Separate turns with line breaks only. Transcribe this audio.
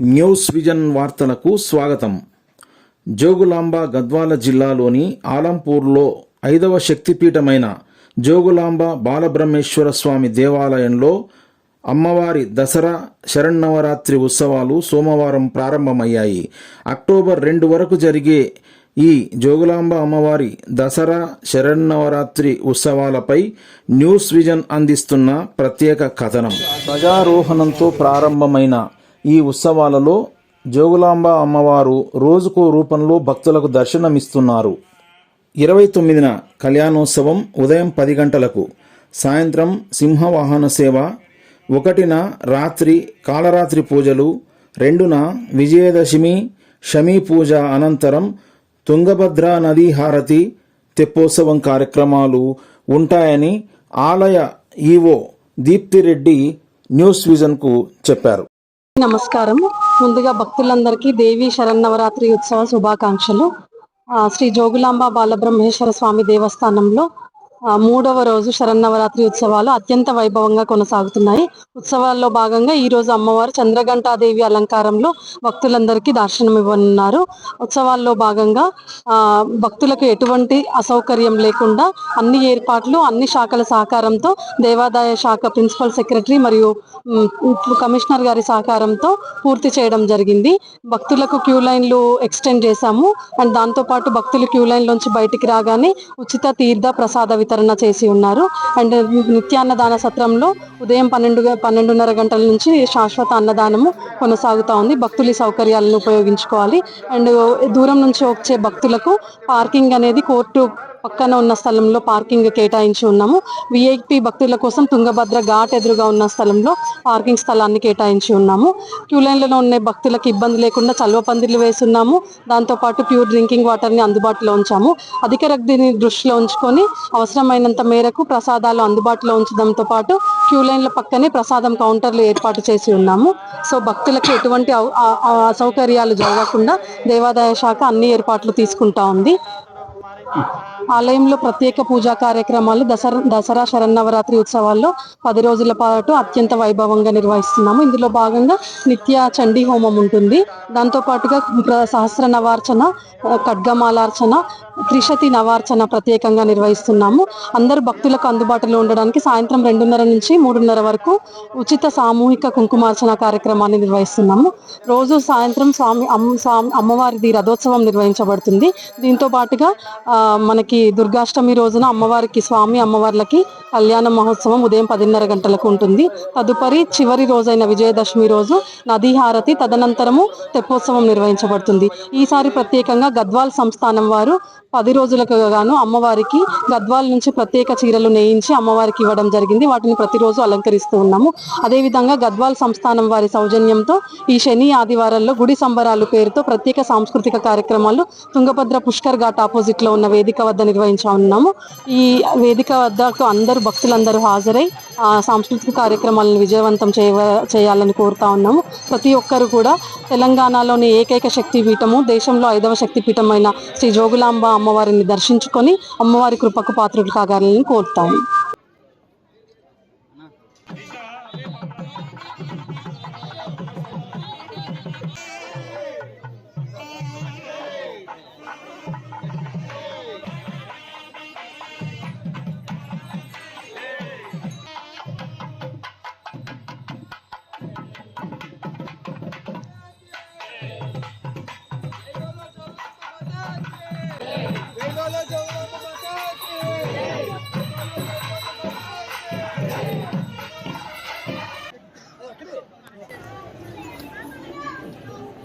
News vision వార్తలకు స్వాగతం. జోగులాంబ గద్వాల జిల్లాలోని ఆలంపూర్లో ఐదవ శక్తిపీఠమైన జోగులాంబ బాలబ్రహ్మేశ్వర స్వామి దేవాలయంలో అమ్మవారి దసరా శరన్నవరాత్రి ఉత్సవాలు సోమవారం ప్రారంభమయ్యాయి. అక్టోబర్ రెండు వరకు జరిగే ఈ జోగులాంబ అమ్మవారి దసరా శరన్నవరాత్రి ఉత్సవాలపై న్యూస్ విజన్ అందిస్తున్న ప్రత్యేక కథనం. ధ్వజారోహణంతో ప్రారంభమైన ఈ ఉత్సవాలలో జోగులాంబ అమ్మవారు రోజుకో రూపంలో భక్తులకు దర్శనమిస్తున్నారు. ఇరవై తొమ్మిదిన కళ్యాణోత్సవం ఉదయం పది గంటలకు సాయంత్రం సింహవాహన సేవ ఒకటిన రాత్రి కాలరాత్రి పూజలు రెండున విజయదశమి షమీ పూజ అనంతరం తుంగభద్ర నదీ హారతి తెప్పోత్సవం కార్యక్రమాలు ఉంటాయని ఆలయ ఈవో దీప్తిరెడ్డి న్యూస్ విజన్కు చెప్పారు.
నమస్కారం. ముందుగా భక్తులందరికీ దేవి శరన్నవరాత్రి ఉత్సవ శుభాకాంక్షలు. ఆ, శ్రీ జోగులాంబ బాలబ్రహ్మేశ్వర స్వామి దేవస్థానంలో మూడవ రోజు శరన్నవరాత్రి ఉత్సవాలు అత్యంత వైభవంగా కొనసాగుతున్నాయి. ఉత్సవాల్లో భాగంగా ఈ రోజు అమ్మవారు చంద్రఘంటాదేవి అలంకారంలో భక్తులందరికీ దర్శనం ఇవ్వనున్నారు. ఉత్సవాల్లో భాగంగా భక్తులకు ఎటువంటి అసౌకర్యం లేకుండా అన్ని ఏర్పాట్లు అన్ని శాఖల సహకారంతో దేవాదాయ శాఖ ప్రిన్సిపల్ సెక్రటరీ మరియు కమిషనర్ గారి సహకారంతో పూర్తి చేయడం జరిగింది. భక్తులకు క్యూ లైన్లు ఎక్స్టెండ్ చేశాము. అండ్ దాంతో పాటు భక్తులు క్యూ లైన్ లోంచి బయటికి రాగానే ఉచిత తీర్థ ప్రసాద వితరణ చేసి ఉన్నారు. అండ్ నిత్యాన్నదాన సత్రంలో ఉదయం పన్నెండు పన్నెండున్నర గంటల నుంచి శాశ్వత అన్నదానము కొనసాగుతా ఉంది. భక్తులు సౌకర్యాలను ఉపయోగించుకోవాలి. అండ్ దూరం నుంచి వచ్చే భక్తులకు పార్కింగ్ అనేది కోర్టు పక్కన ఉన్న స్థలంలో పార్కింగ్ కేటాయించి ఉన్నాము. విఐపి భక్తుల కోసం తుంగభద్ర ఘాట్ ఎదురుగా ఉన్న స్థలంలో పార్కింగ్ స్థలాన్ని కేటాయించి ఉన్నాము. క్యూ లైన్లలో ఉన్న భక్తులకు ఇబ్బంది లేకుండా చల్వ పందిర్లు వేసున్నాము దాంతోపాటు ప్యూర్ డ్రింకింగ్ వాటర్ని అందుబాటులో ఉంచాము. అధిక రద్దీని దృష్టిలో ఉంచుకొని అవసరమైనంత మేరకు ప్రసాదాలు అందుబాటులో ఉంచడంతో పాటు క్యూ లైన్ల పక్కనే ప్రసాదం కౌంటర్లు ఏర్పాటు చేసి ఉన్నాము. సో భక్తులకు ఎటువంటి అసౌకర్యాలు జరగకుండా దేవాదాయ శాఖ అన్ని ఏర్పాట్లు తీసుకుంటా ఉంది. Hmm. ఆలయంలో ప్రత్యేక పూజా కార్యక్రమాలు దసరా దసరా శరన్నవరాత్రి ఉత్సవాల్లో పది రోజుల పాటు అత్యంత వైభవంగా నిర్వహిస్తున్నాము. ఇందులో భాగంగా నిత్య చండీ హోమం ఉంటుంది. దాంతో పాటుగా ప్ర- సహస్ర నవార్చన ఖడ్గమాలార్చన త్రిశతి నవార్చన ప్రత్యేకంగా నిర్వహిస్తున్నాము. అందరు భక్తులకు అందుబాటులో ఉండడానికి సాయంత్రం రెండున్నర నుంచి మూడున్నర వరకు ఉచిత సామూహిక కుంకుమార్చన కార్యక్రమాన్ని నిర్వహిస్తున్నాము. రోజు సాయంత్రం స్వామి స్వామి అమ్మవారిది రథోత్సవం నిర్వహించబడుతుంది. దీంతో పాటుగా మనకి మనకి దుర్గాష్టమి రోజున అమ్మవారికి స్వామి అమ్మవార్లకి కళ్యాణ మహోత్సవం ఉదయం పదిన్నర గంటలకు ఉంటుంది. తదుపరి చివరి రోజైన విజయదశమి రోజు నదీ హారతి తదనంతరము తెప్పోత్సవం నిర్వహించబడుతుంది. ఈసారి ప్రత్యేకంగా గద్వాల్ సంస్థానం వారు పది రోజులకు గాను అమ్మవారికి గద్వాల్ నుంచి ప్రత్యేక చీరలు నేయించి అమ్మవారికి ఇవ్వడం జరిగింది. వాటిని ప్రతిరోజు అలంకరిస్తూ ఉన్నాము. అదేవిధంగా గద్వాల్ సంస్థానం వారి సౌజన్యంతో ఈ శని ఆదివారాల్లో గుడి సంబరాలు పేరుతో ప్రత్యేక సాంస్కృతిక కార్యక్రమాలు తుంగభద్ర పుష్కర్ ఘాట్ ఆపోజిట్లో ఉన్న వేదిక వద్ద నిర్వహించా ఉన్నాము ఈ వేదిక వద్దకు అందరూ భక్తులందరూ హాజరై సాంస్కృతిక కార్యక్రమాలను విజయవంతం చేయ చేయాలని కోరుతా ఉన్నాము. ప్రతి ఒక్కరు కూడా తెలంగాణలోని ఏకైక శక్తి పీఠము దేశంలో ఐదవ శక్తి పీఠమైన శ్రీ జోగులాంబ అమ్మవారిని దర్శించుకొని అమ్మవారి కృపకు పాత్రులు కాగాలని కోరుతాము.